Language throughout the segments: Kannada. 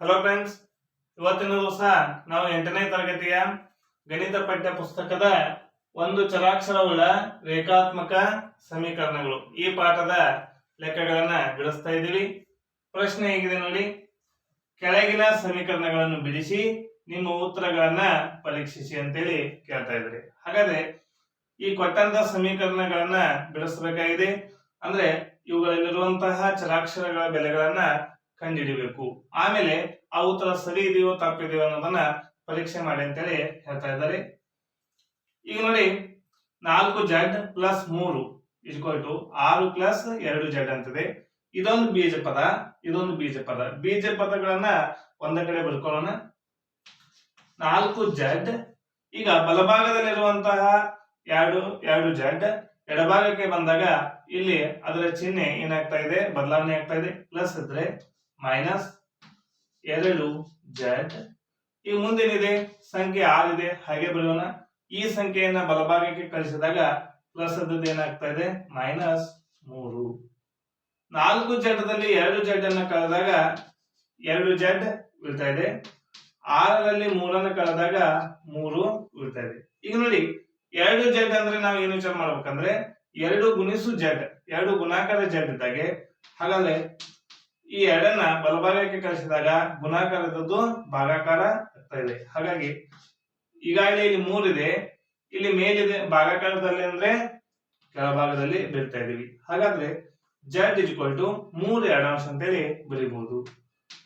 ಹಲೋ ಫ್ರೆಂಡ್ಸ್ ಇವತ್ತಿನ ದಿವಸ ನಾವು ಎಂಟನೇ ತರಗತಿಯ ಗಣಿತ ಪಠ್ಯ ಪುಸ್ತಕದ ಒಂದು ಚರಾಕ್ಷರವುಳ್ಳ ರೇಖಾತ್ಮಕ ಸಮೀಕರಣಗಳು. ಈ ಪಾಠದ ಲೆಕ್ಕಗಳನ್ನ ಬಿಡಿಸ್ತಾ ಇದ್ದೀವಿ. ಪ್ರಶ್ನೆ ಹೇಗಿದೆ ನೋಡಿ. ಕೆಳಗಿನ ಸಮೀಕರಣಗಳನ್ನು ಬಿಡಿಸಿ, ನಿಮ್ಮ ಉತ್ತರಗಳನ್ನ ಪರೀಕ್ಷಿಸಿ ಅಂತೇಳಿ ಕೇಳ್ತಾ ಇದ್ರಿ. ಹಾಗಾದ್ರೆ ಈ ಕೊಟ್ಟಂತ ಸಮೀಕರಣಗಳನ್ನ ಬಿಡಿಸಬೇಕಾಗಿದೆ. ಅಂದ್ರೆ ಇವುಗಳಲ್ಲಿರುವಂತಹ ಚರಾಕ್ಷರಗಳ ಬೆಲೆಗಳನ್ನ ಕಂಡುಹಿಡಿಬೇಕು. ಆಮೇಲೆ ಆ ಉತ್ತರ ಸರಿ ಇದೆಯೋ ತಪ್ಪಿದೆಯೋ ಅನ್ನೋದನ್ನ ಪರೀಕ್ಷೆ ಮಾಡಿ ಅಂತೇಳಿ ಹೇಳ್ತಾ ಇದ್ದಾರೆ. ಈಗ ನೋಡಿ, ನಾಲ್ಕು ಜಡ್ ಪ್ಲಸ್ ಮೂರು ಇಸ್ಕೋಲ್ ಟು ಆರು ಪ್ಲಸ್ ಎರಡು ಜಡ್ ಅಂತಿದೆ. ಇದೊಂದು ಬೀಜ ಪದ, ಇದೊಂದು ಬೀಜ ಪದ. ಬೀಜ ಪದಗಳನ್ನ ಒಂದ ಕಡೆ ಬರ್ಕೊಳ್ಳೋಣ ನಾಲ್ಕು ಜಡ್ ಈಗ ಬಲಭಾಗದಲ್ಲಿರುವಂತಹ ಎರಡು ಎರಡು ಜಡ್ ಎಡಭಾಗಕ್ಕೆ ಬಂದಾಗ ಇಲ್ಲಿ ಅದರ ಚಿಹ್ನೆ ಏನಾಗ್ತಾ ಇದೆ? ಬದಲಾವಣೆ ಆಗ್ತಾ ಇದೆ. ಪ್ಲಸ್ ಇದ್ರೆ ಮೈನಸ್ ಎರಡು ಜೆಡ್. ಈ ಮುಂದೇನಿದೆ, ಸಂಖ್ಯೆ ಆರ್ ಇದೆ. ಹಾಗೆ ಬರೆಯೋಣ. ಈ ಸಂಖ್ಯೆಯನ್ನ ಬಲಭಾಗಕ್ಕೆ ಕಳಿಸಿದಾಗ ಪ್ಲಸ್ ಅದ್ದದ್ದು ಏನಾಗ್ತಾ ಇದೆ? ಮೈನಸ್ ಮೂರು. ನಾಲ್ಕು ಜಡ್ದಲ್ಲಿ ಎರಡು ಜೆಡ್ ಅನ್ನ ಕಳೆದಾಗ ಎರಡು ಜೆಡ್ ಉಳಿತಾ ಇದೆ. ಆರರಲ್ಲಿ ಮೂರನ್ನು ಕಳೆದಾಗ ಮೂರು ಉಳಿತಾ ಇದೆ. ಈಗ ನೋಡಿ, ಎರಡು ಜೆಡ್ ಅಂದ್ರೆ ನಾವು ಏನು ವಿಚಾರ ಮಾಡ್ಬೇಕಂದ್ರೆ ಎರಡು ಗುಣಿಸು ಜೆಡ್, ಎರಡು ಗುಣಾಕಾರ ಜಡ್ ಇದ್ದಾಗೆ ಹಾಗಾದ್ರೆ ಈ ಎರಡನ್ನ ಬಲಭಾಗಕ್ಕೆ ಕಳಿಸಿದಾಗ ಗುಣಾಕಾರದದ್ದು ಭಾಗಾಕಾರ ಆಗ್ತಾ ಇದೆ. ಹಾಗಾಗಿ ಈಗಾಗಲೇ ಇಲ್ಲಿ ಮೂರಿದೆ. ಇಲ್ಲಿ ಮೇಲಿದೆ ಭಾಗಾಕಾರದಲ್ಲಿ ಅಂದ್ರೆ ಕೆಳಭಾಗದಲ್ಲಿ ಬೀಳ್ತಾ ಇದೀವಿ ಹಾಗಾದ್ರೆ ಜಡ್ ಇಜ್ಕೊಲ್ ಟು ಮೂರು ಎರಡಾಂಶ ಅಂತೇಳಿ ಬರೀಬಹುದು.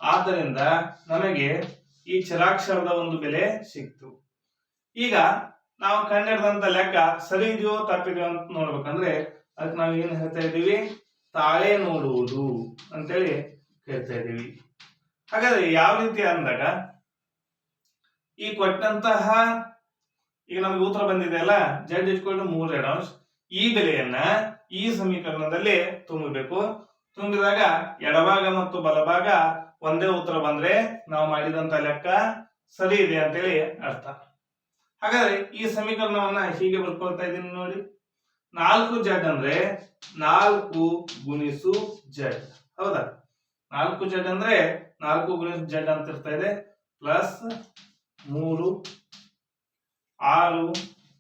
ಆದ್ದರಿಂದ ನಮಗೆ ಈ ಚರಾಕ್ಷರದ ಒಂದು ಬೆಲೆ ಸಿಕ್ತು. ಈಗ ನಾವು ಕಂಡಿಡ್ದಂತ ಲೆಕ್ಕ ಸರಿ ಇದೆಯೋ ತಪ್ಪಿದೆಯೋ ಅಂತ ನೋಡ್ಬೇಕಂದ್ರೆ ಅದಕ್ಕೆ ನಾವು ಏನ್ ಹೇಳ್ತಾ ಇದ್ದೀವಿ? ತಾಳೆ ನೋಡುವುದು ಅಂತೇಳಿ ಹೇಳ್ತಾ ಇದ್ದೀವಿ. ಹಾಗಾದ್ರೆ ಯಾವ ರೀತಿ ಅಂದಾಗ ಈ ಕೊಟ್ಟಂತಹ, ಈಗ ನಮ್ಗೆ ಉತ್ತರ ಬಂದಿದೆ ಅಲ್ಲ ಜಡ್ ಇಟ್ಕೊಂಡು ಮೂರ್ ಎರಡ್ ಈ ಬೆಲೆಯನ್ನ ಈ ಸಮೀಕರಣದಲ್ಲಿ ತುಂಬಬೇಕು. ತುಂಬಿದಾಗ ಎಡಭಾಗ ಮತ್ತು ಬಲಭಾಗ ಒಂದೇ ಉತ್ತರ ಬಂದ್ರೆ ನಾವು ಮಾಡಿದಂತ ಲೆಕ್ಕ ಸರಿ ಇದೆ ಅಂತೇಳಿ ಅರ್ಥ. ಹಾಗಾದ್ರೆ ಈ ಸಮೀಕರಣವನ್ನ ಹೀಗೆ ಬರ್ಕೊಳ್ತಾ ಇದ್ದೀನಿ ನೋಡಿ. ನಾಲ್ಕು ಜಡ್ ಅಂದ್ರೆ ನಾಲ್ಕು ಗುಣಿಸು ಜಡ್ ಹೌದಾ? ನಾಲ್ಕು ಜಡ್ ಅಂದ್ರೆ ನಾಲ್ಕು ಗುಣಿಸು ಜಡ್ ಅಂತ ಇರ್ತಾ ಇದೆ. ಪ್ಲಸ್ ಮೂರು, ಆರು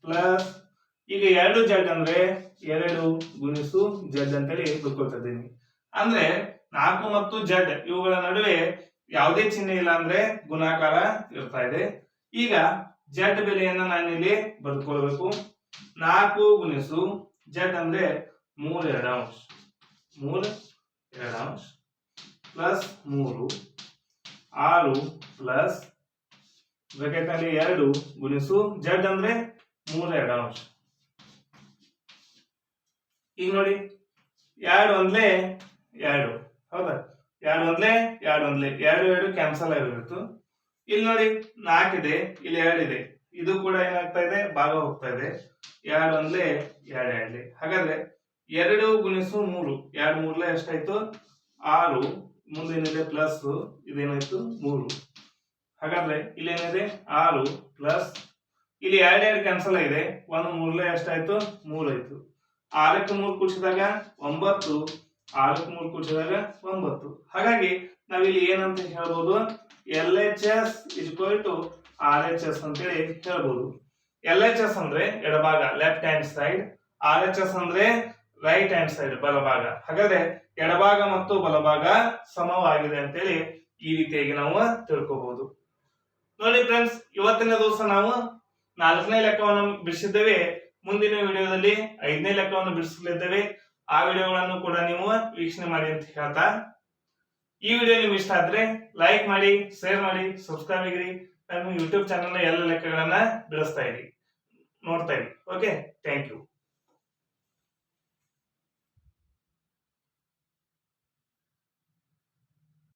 ಪ್ಲಸ್ ಈಗ ಎರಡು ಜಡ್ ಅಂದ್ರೆ ಎರಡು ಗುಣಿಸು ಜಡ್ ಅಂತೇಳಿ ಬರ್ಕೊಳ್ತಾ ಇದ್ದೀನಿ. ಅಂದ್ರೆ ನಾಲ್ಕು ಮತ್ತು ಜಡ್ ಇವುಗಳ ನಡುವೆ ಯಾವುದೇ ಚಿಹ್ನೆ ಇಲ್ಲ ಅಂದ್ರೆ ಗುಣಾಕಾರ ಇರ್ತಾ ಇದೆ. ಈಗ ಜಡ್ ಬೆಲೆಯನ್ನ ನಾನಿಲ್ಲಿ ಬರೆದುಕೊಳ್ಬೇಕು. ನಾಲ್ಕು ಗುಣಿಸು ಜೆಡ್ ಅಂದ್ರೆ ಹೌಂಶ್ ಮೂರು ಎರಡು ಎರಡಾಂಶ ಪ್ಲಸ್ ಮೂರು, ಆರು ಪ್ಲಸ್ ಬ್ರಾಕೆಟ್ನಲ್ಲಿ ಎರಡು ಗುಣಿಸು ಜೆಡ್ ಅಂದ್ರೆ ಎರಡು ಎರಡಾಂಶ ಈಗ ನೋಡಿ, ಎರಡು ಒಂದ್ಲೆ ಎರಡು. ಹೌದಾ? ಎರಡು ಒಂದ್ಲೆ ಎರಡು ಒಂದ್ಲೆ. ಎರಡು ಎರಡು ಕ್ಯಾನ್ಸಲ್ ಆಗಿರುತ್ತೆ. ಇಲ್ಲಿ ನೋಡಿ, ನಾಲ್ಕಿದೆ, ಇಲ್ಲಿ ಎರಡಿದೆ. ಇದು ಕೂಡ ಏನಾಗ್ತಾ ಇದೆ? ಭಾಗ ಹೋಗ್ತಾ ಇದೆ. ಎರಡು ಒಂದ್ಲೆ ಎರಡು ಎರಡ್ಲೆ ಹಾಗಾದ್ರೆ ಎರಡು ಗುಣಿಸು ಮೂರು. ಎರಡು ಮೂರ್ಲೆ ಎಷ್ಟಾಯ್ತು? ಆರು. ಮುಂದೇನಿದೆ ಪ್ಲಸ್ ಇದೇನಾಯ್ತು? ಮೂರು. ಹಾಗಾದ್ರೆ ಇಲ್ಲಿ ಏನಿದೆ ಆರು ಪ್ಲಸ್ ಇಲ್ಲಿ ಎರಡು ಎರಡು ಕ್ಯಾನ್ಸಲ್ ಆಗಿದೆ. ಒಂದು ಮೂರ್ಲೆ ಎಷ್ಟಾಯ್ತು? ಮೂರಾಯ್ತು ಆರಕ್ಕೆ ಮೂರು ಕೂಡಿಸಿದಾಗ ಒಂಬತ್ತು. ಆರಕ್ಕೆ ಮೂರು ಕೂಡಿಸಿದಾಗ ಒಂಬತ್ತು. ಹಾಗಾಗಿ ನಾವಿಲ್ಲಿ ಏನಂತ ಹೇಳ್ಬೋದು? L H S equal to R H S ಅಂತೇಳಿ ಹೇಳ್ಬೋದು. ಎಲ್ ಎಚ್ ಎಸ್ ಅಂದ್ರೆ ಎಡಭಾಗ left hand side R H S ಅಂದ್ರೆ ರೈಟ್ ಹ್ಯಾಂಡ್ ಸೈಡ್ ಬಲಭಾಗ. ಹಾಗಾದ್ರೆ ಎಡಭಾಗ ಮತ್ತು ಬಲಭಾಗ ಸಮವಾಗಿದೆ ಅಂತೇಳಿ ಈ ರೀತಿಯಾಗಿ ನಾವು ತಿಳ್ಕೋಬಹುದು ನೋಡಿ ಫ್ರೆಂಡ್ಸ್ ಇವತ್ತಿನ ದಿವಸ ನಾವು ನಾಲ್ಕನೇ ಲೆಕ್ಕವನ್ನು ಬಿಡಿಸಿದ್ದೇವೆ. ಮುಂದಿನ ವಿಡಿಯೋದಲ್ಲಿ ಐದನೇ ಲೆಕ್ಕವನ್ನು ಬಿಡಿಸಲಿದ್ದೇವೆ. ಆ ವಿಡಿಯೋಗಳನ್ನು ಕೂಡ ನೀವು ವೀಕ್ಷಣೆ ಮಾಡಿ ಅಂತ ಹೇಳ್ತಾ, ಈ ವಿಡಿಯೋ ನಿಮ್ಗೆ ಇಷ್ಟ ಆದ್ರೆ ಲೈಕ್ ಮಾಡಿ ಶೇರ್ ಮಾಡಿ ಸಬ್ಸ್ಕ್ರೈಬ್ ಆಗಿರಿ. ನಮ್ಮ ಯೂಟ್ಯೂಬ್ ಚಾನಲ್ನ ಎಲ್ಲ ಲೆಕ್ಕಗಳನ್ನು ಬಿಡಿಸ್ತಾ ಇರಿ ನೋಡ್ತಾ ಇರಿ ಓಕೆ ಥ್ಯಾಂಕ್ ಯು